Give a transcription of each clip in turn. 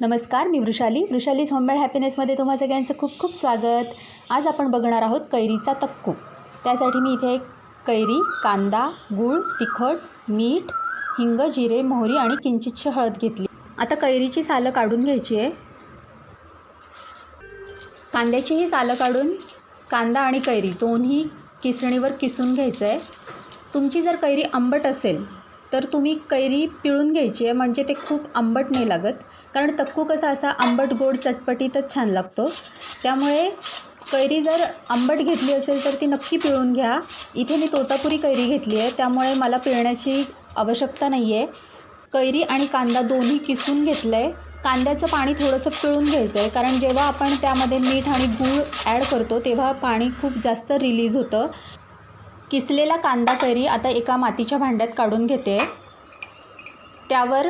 नमस्कार मी वृषाली. वृषालीज होममेड हॅपीनेसमध्ये तुम्हा सगळ्यांचं खूप खूप स्वागत. आज आपण बघणार आहोत कैरीचा तक्कू. त्यासाठी मी इथे एक कैरी कांदा गूळ तिखट मीठ हिंग जिरे मोहरी आणि किंचितशी हळद घेतली. आता कैरीची सालं काढून घ्यायची आहे. कांद्याचीही सालं काढून कांदा आणि कैरी दोन्ही किसणीवर किसून घ्यायचं आहे तुमची जर कैरी आंबट असेल तर तुम्ही कैरी पिळून घ्यायची आहे म्हणजे ते खूप आंबट नाही लागत. कारण तक्कू कसा असा आंबट गोड चटपटीतच छान लागतो. त्यामुळे कैरी जर आंबट घेतली असेल तर ती नक्की पिळून घ्या. इथे मी तोतापुरी कैरी घेतली आहे त्यामुळे मला पिळण्याची आवश्यकता नाही आहे कैरी आणि कांदा दोन्ही किसून घेतलं आहे कांद्याचं पाणी थोडंसं पिळून घ्यायचं आहे कारण जेव्हा आपण त्यामध्ये मीठ आणि गूळ ॲड करतो तेव्हा पाणी खूप जास्त रिलीज होतं. किसलेला कांदा करी आता एका मातीच्या भांड्यात काढून घेते. त्यावर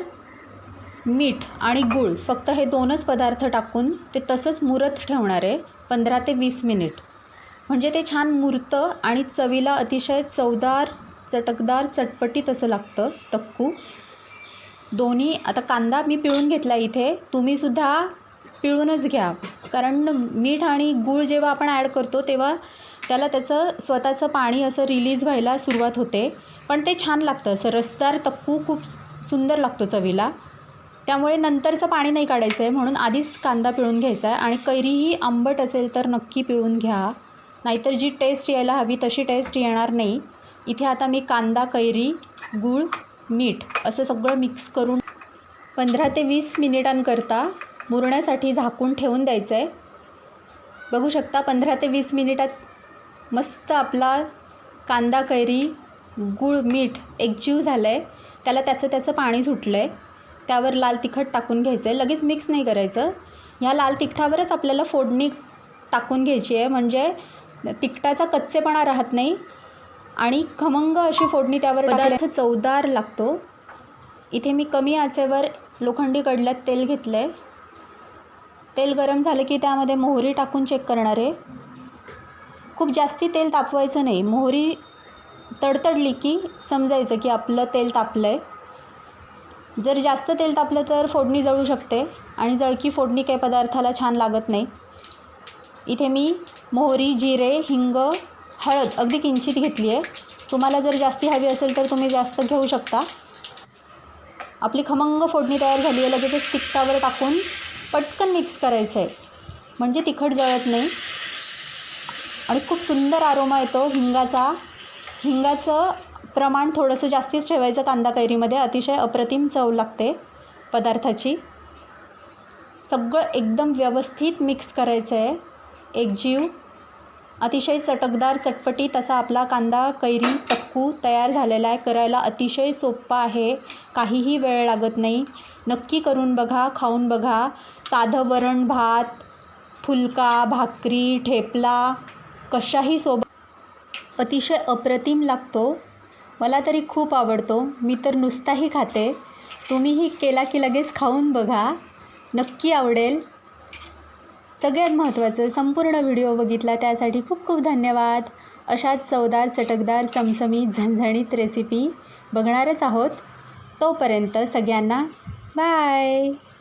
मीठ आणि गूळ फक्त हे दोनच पदार्थ टाकून ते तसंच मुरत ठेवणार आहे पंधरा ते वीस मिनिट. म्हणजे ते छान मुरतं आणि चवीला अतिशय चवदार चटकदार चटपटीत असं लागतं तक्कू. दोन्ही आता कांदा मी पिळून घेतला इथे तुम्हीसुद्धा पिळूनच घ्या. कारण मीठ आणि गूळ जेव्हा आपण ॲड करतो तेव्हा त्याला त्याचं स्वतःचं पाणी असं रिलीज व्हायला सुरुवात होते. पण ते छान लागतं. असं रसदार तक्कू खूप सुंदर लागतो चवीला. त्यामुळे नंतरचं पाणी नाही काढायचं आहे म्हणून आधीच कांदा पिळून घ्यायचा आहे आणि कैरीही आंबट असेल तर नक्की पिळून घ्या. नाहीतर जी टेस्ट यायला हवी तशी टेस्ट येणार नाही. इथे आता मी कांदा कैरी गूळ मीठ असं सगळं मिक्स करून पंधरा ते वीस मिनिटांकरता मुरण्यासाठी झाकून ठेवून द्यायचं आहे बघू शकता पंधरा ते वीस मिनिटात मस्त आपला कांदा कैरी गूळ मीठ एकजीव झालं आहे त्याला त्याचं त्याचं पाणी सुटलं आहे त्यावर लाल तिखट टाकून घ्यायचं आहे लगेच मिक्स नाही करायचं. ह्या लाल तिखटावरच आपल्याला फोडणी टाकून घ्यायची आहे म्हणजे तिखटाचा कच्चेपणा राहत नाही. आणि खमंग अशी फोडणी त्यावर पदार्थ चवदार लागतो. इथे मी कमी आचेवर लोखंडी कडल्यात तेल घेतलं आहे तेल गरम झालं की त्यामध्ये मोहरी टाकून चेक करणार आहे. खूप जास्ती तेल तापवायचं नाही. मोहरी तडतडली की समजायचं की आपलं तेल तापलं आहे जर जास्त तेल तापलं तर फोडणी जळू शकते आणि जळकी फोडणी काही पदार्थाला छान लागत नाही. इथे मी मोहरी जिरे हिंग हळद अगदी किंचित घेतली आहे तुम्हाला जर जास्ती हवी असेल तर तुम्ही जास्त घेऊ शकता. आपली खमंग फोडणी तयार झाली आहे लगेचच तिखटावर टाकून पटकन मिक्स करायचं आहे म्हणजे तिखट जळत नाही. आणि खूप सुंदर आरोमा येतो हिंगाचा. हिंगाचं प्रमाण थोडंसं जास्तीच ठेवायचं कांदा कैरीमध्ये. अतिशय अप्रतिम चव लागते पदार्थाची. सगळं एकदम व्यवस्थित मिक्स करायचं आहे एकजीव अतिशय चटकदार चटपटीत असा आपला कांदा कैरी टक्कू तयार झालेला आहे. करायला अतिशय सोप्पा आहे. काहीही वेळ लागत नाही. नक्की करून बघा खाऊन बघा. साधं वरण भात फुलका भाकरी ठेपला. कशाही सोबत अतिशय अप्रतिम लागतो. मला तरी खूप आवडतो. मी तर नुसताही खाते. तुम्हीही केला की लगेच खाऊन बघा. नक्की आवडेल. सगळ्यात महत्त्वाचं संपूर्ण व्हिडिओ बघितला त्यासाठी खूप खूप धन्यवाद. अशाच चवदार चटकदार चमचमीत झणझणीत रेसिपी बघणारच आहोत. तोपर्यंत सगळ्यांना बाय